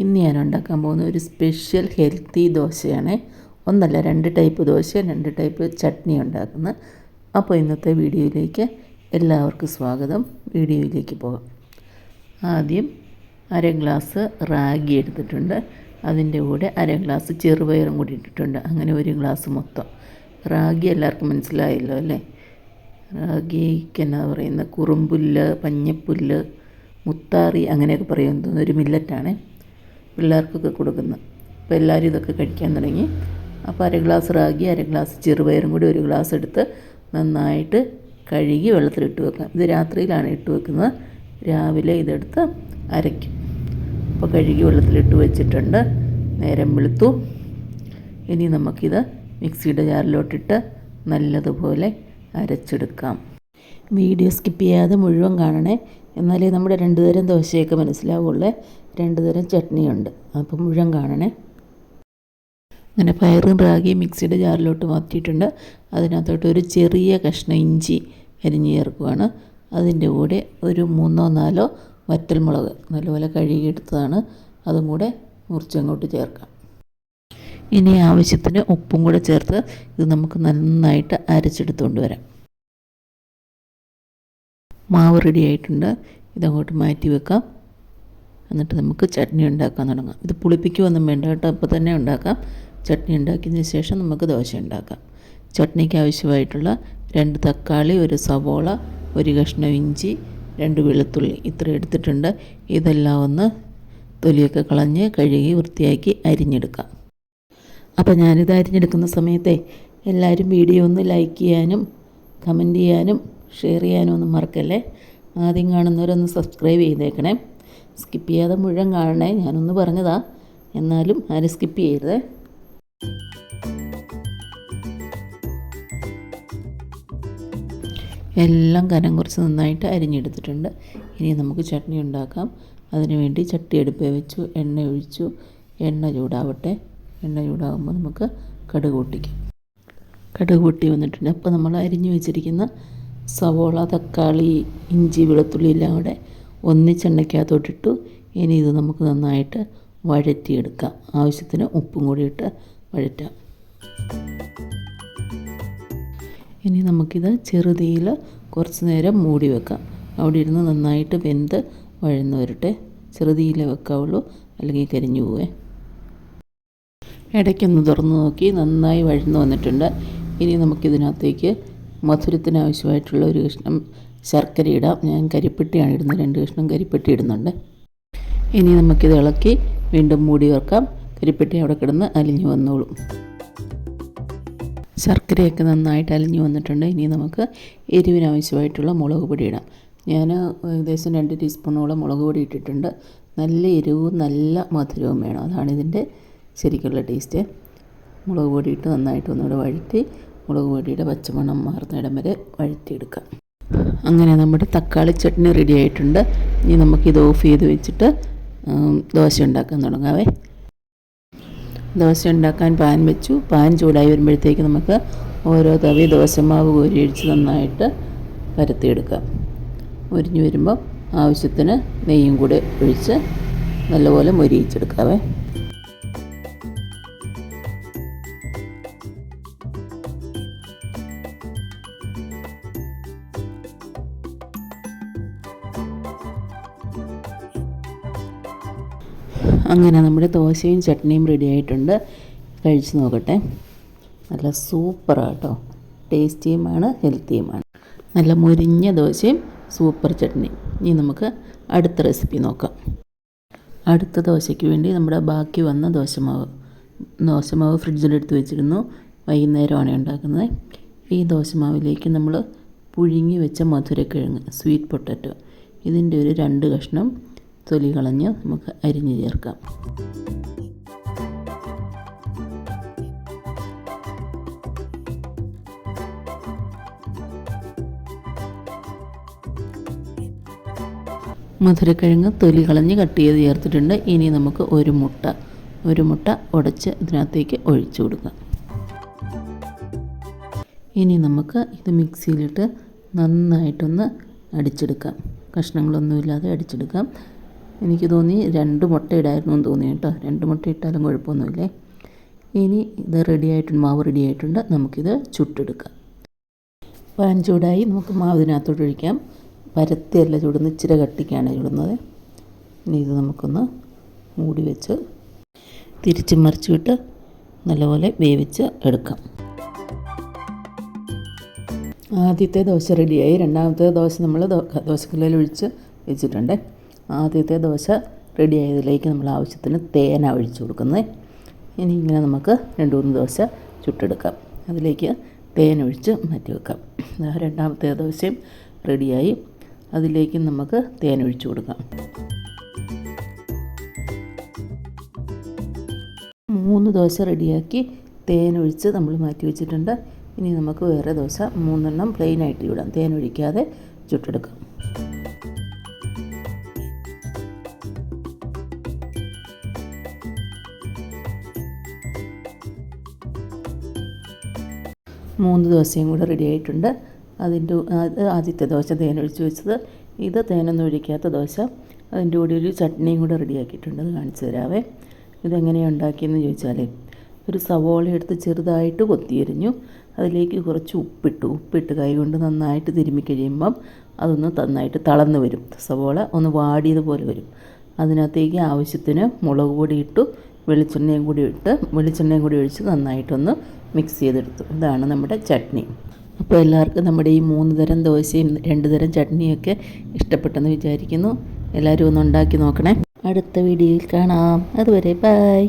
ഇന്ന് ഞാൻ ഉണ്ടാക്കാൻ പോകുന്ന ഒരു സ്പെഷ്യൽ ഹെൽത്തി ദോശയാണ്. ഒന്നല്ല രണ്ട് ടൈപ്പ് ദോശ രണ്ട് ടൈപ്പ് ചട്നി ഉണ്ടാക്കുന്നത്. അപ്പോൾ ഇന്നത്തെ വീഡിയോയിലേക്ക് എല്ലാവർക്കും സ്വാഗതം. വീഡിയോയിലേക്ക് പോകാം. ആദ്യം അര ഗ്ലാസ് റാഗി എടുത്തിട്ടുണ്ട്. അതിന്റെ കൂടെ അര ഗ്ലാസ് ചെറുപയറും കൂടി ഇട്ടിട്ടുണ്ട്. അങ്ങനെ ഒരു ഗ്ലാസ് മൊത്തം. റാഗി എല്ലാവർക്കും മനസ്സിലായല്ലോ അല്ലേ? റാഗിക്ക് എന്നാ പറയുന്ന കുറുമ്പുല്ല് പഞ്ഞപ്പുല്ല് മുത്താറി അങ്ങനെയൊക്കെ പറയുന്നത് ഒരു മില്ലറ്റാണ് പിള്ളേർക്കൊക്കെ കൊടുക്കുന്നത് അപ്പോൾ എല്ലാവരും ഇതൊക്കെ കഴിക്കാൻ തുടങ്ങി. അപ്പോൾ അര ഗ്ലാസ് റാഗി അര ഗ്ലാസ് ചെറുപയറും കൂടി ഒരു ഗ്ലാസ് എടുത്ത് നന്നായിട്ട് കഴുകി വെള്ളത്തിലിട്ട് വെക്കാം ഇത് രാത്രിയിലാണ് ഇട്ട് വെക്കുന്നത്. രാവിലെ ഇതെടുത്ത് അരയ്ക്കും. അപ്പോൾ കഴുകി വെള്ളത്തിലിട്ട് വെച്ചിട്ടുണ്ട്. നേരം വെളുത്തു. ഇനി നമുക്കിത് മിക്സിയുടെ ജാറിലോട്ടിട്ട് നല്ലതുപോലെ അരച്ചെടുക്കാം. വീഡിയോ സ്കിപ്പ് ചെയ്യാതെ മുഴുവൻ കാണണേ. എന്നാലേ നമ്മുടെ രണ്ടുതരം ദോശയൊക്കെ മനസ്സിലാവുള്ളേ. രണ്ട് തരം ചട്നിയുണ്ട്. അപ്പം മുഴുവൻ കാണണേ. അങ്ങനെ പയറും റാഗിയും മിക്സിയുടെ ജാറിലോട്ട് മാറ്റിയിട്ടുണ്ട്. അതിനകത്തോട്ട് ഒരു ചെറിയ കഷ്ണം ഇഞ്ചി അരിഞ്ഞ് ചേർക്കുവാണ്. അതിന്റെ കൂടെ ഒരു മൂന്നോ നാലോ വറ്റൽമുളക് നല്ലപോലെ കഴുകിയെടുത്തതാണ്. അതും കൂടെ മുറിച്ചങ്ങോട്ട് ചേർക്കാം. ഇനി ആവശ്യത്തിന് ഉപ്പും കൂടെ ചേർത്ത് ഇത് നമുക്ക് നന്നായിട്ട് അരച്ചെടുത്തുകൊണ്ട് വരാം. മാവ് റെഡി ആയിട്ടുണ്ട്. ഇതങ്ങോട്ട് മാറ്റി വെക്കാം. എന്നിട്ട് നമുക്ക് ചട്നി ഉണ്ടാക്കാൻ തുടങ്ങാം. ഇത് പുളിപ്പിക്കുമൊന്നും വേണ്ട കേട്ടോ അപ്പോൾ തന്നെ ഉണ്ടാക്കാം. ചട്നി ഉണ്ടാക്കിയതിന് ശേഷം നമുക്ക് ദോശ ഉണ്ടാക്കാം. ചട്നിക്ക് ആവശ്യമായിട്ടുള്ള രണ്ട് തക്കാളി ഒരു സവോള ഒരു കഷ്ണം ഇഞ്ചി രണ്ട് വെളുത്തുള്ളി ഇത്ര എടുത്തിട്ടുണ്ട്. ഇതെല്ലാം ഒന്ന് തൊലിയൊക്കെ കളഞ്ഞ് കഴുകി വൃത്തിയാക്കി അരിഞ്ഞെടുക്കാം. അപ്പോൾ ഞാനിത് അരിഞ്ഞെടുക്കുന്ന സമയത്തെ എല്ലാവരും വീഡിയോ ഒന്ന് ലൈക്ക് ചെയ്യാനും കമന്റ് ചെയ്യാനും ഷെയർ ചെയ്യാനും ഒന്നും മറക്കല്ലേ? ആദ്യം കാണുന്നവരൊന്ന് സബ്സ്ക്രൈബ് ചെയ്തേക്കണേ. സ്കിപ്പ് ചെയ്യാതെ മുഴുവൻ കാണണേ. ഞാനൊന്ന് പറഞ്ഞതാ. എന്നാലും ആരും സ്കിപ്പ് ചെയ്യരുതേ. എല്ലാം കനം കുറച്ച് നന്നായിട്ട് അരിഞ്ഞെടുത്തിട്ടുണ്ട്. ഇനി നമുക്ക് ചട്നി ഉണ്ടാക്കാം. അതിനുവേണ്ടി ചട്ടി അടുപ്പേ വെച്ചു എണ്ണ ഒഴിച്ചു. എണ്ണ ചൂടാവട്ടെ. എണ്ണ ചൂടാകുമ്പോൾ നമുക്ക് കടുക് പൊട്ടിക്കും. കടുക് പൊട്ടി വന്നിട്ടുണ്ട്. അപ്പോൾ നമ്മൾ അരിഞ്ഞു വെച്ചിരിക്കുന്ന സവോള തക്കാളി ഇഞ്ചി വെളുത്തുള്ളി എല്ലാം കൂടെ ഒന്നിച്ചെണ്ണയ്ക്കകത്തോട്ടിട്ടു ഇനി ഇത് നമുക്ക് നന്നായിട്ട് വഴറ്റിയെടുക്കാം. ആവശ്യത്തിന് ഉപ്പും കൂടി ഇട്ട് വഴറ്റാം. ഇനി നമുക്കിത് ചെറുതീയിൽ കുറച്ച് നേരം മൂടി വെക്കാം. അവിടെ ഇരുന്ന് നന്നായിട്ട് വെന്ത് വഴന്ന് വരട്ടെ. ചെറുതീയിലേ വെക്കാവുള്ളൂ. അല്ലെങ്കിൽ കരിഞ്ഞു പോവേ. ഇടയ്ക്കൊന്ന് തുറന്നു നോക്കി നന്നായി വഴന്ന് വന്നിട്ടുണ്ട്. ഇനി നമുക്കിതിനകത്തേക്ക് മധുരത്തിന് ആവശ്യമായിട്ടുള്ള ഒരു കഷ്ണം ശർക്കര ഇടാം. ഞാൻ കരിപ്പെട്ടിയാണ് ഇടുന്നത്. രണ്ട് കഷ്ണം കരിപ്പെട്ടി ഇടുന്നുണ്ട്. ഇനി നമുക്കിത് ഇളക്കി വീണ്ടും മൂടി വെക്കാം. കരിപ്പെട്ടി അവിടെ കിടന്ന് അലിഞ്ഞു വന്നോളും. ശർക്കരയൊക്കെ നന്നായിട്ട് അലിഞ്ഞു വന്നിട്ടുണ്ട്. ഇനി നമുക്ക് എരിവിനാവശ്യമായിട്ടുള്ള മുളക് പൊടി ഇടാം. ഞാൻ ഏകദേശം രണ്ട് ടീസ്പൂണോളം മുളക് പൊടി ഇട്ടിട്ടുണ്ട്. നല്ല എരിവും നല്ല മധുരവും വേണം. അതാണ് ഇതിന്റെ ശരിക്കുള്ള ടേസ്റ്റ്. മുളക് പൊടി ഇട്ട് നന്നായിട്ട് ഒന്നുകൂടെ വഴറ്റി മുളക് പൊടിയുടെ പച്ചമണം മാറുന്നിടം വരെ വഴറ്റിയെടുക്കാം. അങ്ങനെ നമ്മുടെ തക്കാളി ചട്നി റെഡി ആയിട്ടുണ്ട്. ഇനി നമുക്കിത് ഓഫ് ചെയ്ത് വെച്ചിട്ട് ദോശ ഉണ്ടാക്കാൻ തുടങ്ങാവേ. ദോശ ഉണ്ടാക്കാൻ പാൻ വെച്ചു. പാൻ ചൂടായി വരുമ്പോഴത്തേക്ക് നമുക്ക് ഓരോ തവി ദോശമാവ് കോരി ഒഴിച്ച് നന്നായിട്ട് പരത്തിയെടുക്കാം. മുരിഞ്ഞ് വരുമ്പോൾ ആവശ്യത്തിന് നെയ്യും കൂടെ ഒഴിച്ച് നല്ലപോലെ മൊരിയിച്ചെടുക്കാവേ. അങ്ങനെ നമ്മുടെ ദോശയും ചട്നിയും റെഡി ആയിട്ടുണ്ട്. കഴിച്ച് നോക്കട്ടെ. നല്ല സൂപ്പറാണ് കേട്ടോ ടേസ്റ്റിയുമാണ് ഹെൽത്തിയുമാണ് നല്ല മുരിഞ്ഞ ദോശയും സൂപ്പർ ചട്നിയും. ഇനി നമുക്ക് അടുത്ത റെസിപ്പി നോക്കാം. അടുത്ത ദോശയ്ക്ക് വേണ്ടി നമ്മുടെ ബാക്കി വന്ന ദോശമാവ്. ദോശമാവ് ഫ്രിഡ്ജിലെടുത്ത് വെച്ചിരുന്നു. വൈകുന്നേരമാണ് ഉണ്ടാക്കുന്നത്. ഈ ദോശമാവിലേക്ക് നമ്മൾ പുഴുങ്ങി വെച്ച മധുരക്കിഴങ്ങ് സ്വീറ്റ് പൊട്ടറ്റോ ഇതിന്റെ ഒരു രണ്ട് കഷ്ണം തൊലി കളഞ്ഞ് നമുക്ക് അരിഞ്ഞു ചേർക്കാം. മധുരക്കിഴങ്ങ് തൊലി കളഞ്ഞ് കട്ട് ചെയ്ത് ചേർത്തിട്ടുണ്ട്. ഇനി നമുക്ക് ഒരു മുട്ട ഒരു മുട്ട ഉടച്ച് ഇതിനകത്തേക്ക് ഒഴിച്ചു കൊടുക്കാം. ഇനി നമുക്ക് ഇത് മിക്സിയിലിട്ട് നന്നായിട്ടൊന്ന് അടിച്ചെടുക്കാം. കഷ്ണങ്ങളൊന്നുമില്ലാതെ അടിച്ചെടുക്കാം. എനിക്ക് തോന്നി രണ്ട് മുട്ട ഇടായിരുന്നു എന്ന് തോന്നി കേട്ടോ. രണ്ട് മുട്ട ഇട്ടാലും കുഴപ്പമൊന്നുമില്ലേ? ഇനി ഇത് റെഡി ആയിട്ടുണ്ട് മാവ് റെഡി ആയിട്ടുണ്ട്. നമുക്കിത് ചുട്ടെടുക്കാം. പാൻ ചൂടായി. നമുക്ക് മാവിനകത്തോട്ട് ഒഴിക്കാം. പരത്തിയല്ല ചുടുന്നത് ഇച്ചിരി കട്ടിക്കാണ് ചുടുന്നത്. ഇനി ഇത് നമുക്കൊന്ന് മൂടി വെച്ച് തിരിച്ച് മറിച്ച് വിട്ട് നല്ലപോലെ വേവിച്ച് എടുക്കാം. ആദ്യത്തെ ദോശ റെഡിയായി രണ്ടാമത്തെ ദോശ നമ്മൾ ദോശക്കല്ലിൽ ഒഴിച്ച് വെച്ചിട്ടുണ്ട്. ആദ്യത്തെ ദോശ റെഡി ആയതിലേക്ക് നമ്മൾ ആവശ്യത്തിന് തേന ഒഴിച്ചു കൊടുക്കുന്നത്. ഇനി ഇങ്ങനെ നമുക്ക് രണ്ട് മൂന്ന് ദോശ ചുട്ടെടുക്കാം. അതിലേക്ക് തേൻ ഒഴിച്ച് മാറ്റി വെക്കാം. രണ്ടാമത്തെ ദോശയും റെഡിയായി അതിലേക്ക് നമുക്ക് തേൻ ഒഴിച്ചു കൊടുക്കാം. മൂന്ന് ദോശ റെഡിയാക്കി തേൻ ഒഴിച്ച് നമ്മൾ മാറ്റി വെച്ചിട്ടുണ്ട്. ഇനി നമുക്ക് വേറെ ദോശ മൂന്നെണ്ണം പ്ലെയിൻ ആയിട്ട് ചൂടാം. തേൻ ഒഴിക്കാതെ ചുട്ടെടുക്കാം. മൂന്ന് ദോശയും കൂടെ റെഡി ആയിട്ടുണ്ട്. അതിന്റെ അത് ആദ്യത്തെ ദോശ തേനൊഴിച്ച് വെച്ചത്. ഇത് തേനൊന്നും ഒഴിക്കാത്ത ദോശ. അതിന്റെ കൂടെ ഒരു ചട്നിയും കൂടെ റെഡിയാക്കിയിട്ടുണ്ട് അത് കാണിച്ചു തരാവേ. ഇതെങ്ങനെയാണ് ഉണ്ടാക്കിയെന്ന് ചോദിച്ചാലേ ഒരു സവോള എടുത്ത് ചെറുതായിട്ട് കൊത്തിയരിഞ്ഞു. അതിലേക്ക് കുറച്ച് ഉപ്പിട്ടു. ഉപ്പിട്ട് കൈ കൊണ്ട് നന്നായിട്ട് തിരുമ്മി കഴിയുമ്പം അതൊന്ന് നന്നായിട്ട് തളർന്ന് വരും. സവോള ഒന്ന് വാടിയതുപോലെ വരും. അതിനകത്തേക്ക് ആവശ്യത്തിന് മുളക് പൊടി ഇട്ടു വെളിച്ചെണ്ണയും കൂടി ഇട്ട് വെളിച്ചെണ്ണയും കൂടി ഒഴിച്ച് നന്നായിട്ടൊന്ന് മിക്സ് ചെയ്തെടുത്തു. ഇതാണ് നമ്മുടെ ചട്നി. അപ്പോൾ എല്ലാവർക്കും നമ്മുടെ ഈ മൂന്ന് തരം ദോശയും രണ്ട് തരം ചട്നിയൊക്കെ ഇഷ്ടപ്പെട്ടെന്ന് വിചാരിക്കുന്നു. എല്ലാവരും ഒന്ന് ഉണ്ടാക്കി നോക്കണേ. അടുത്ത വീഡിയോയിൽ കാണാം. അതുവരെ ബൈ.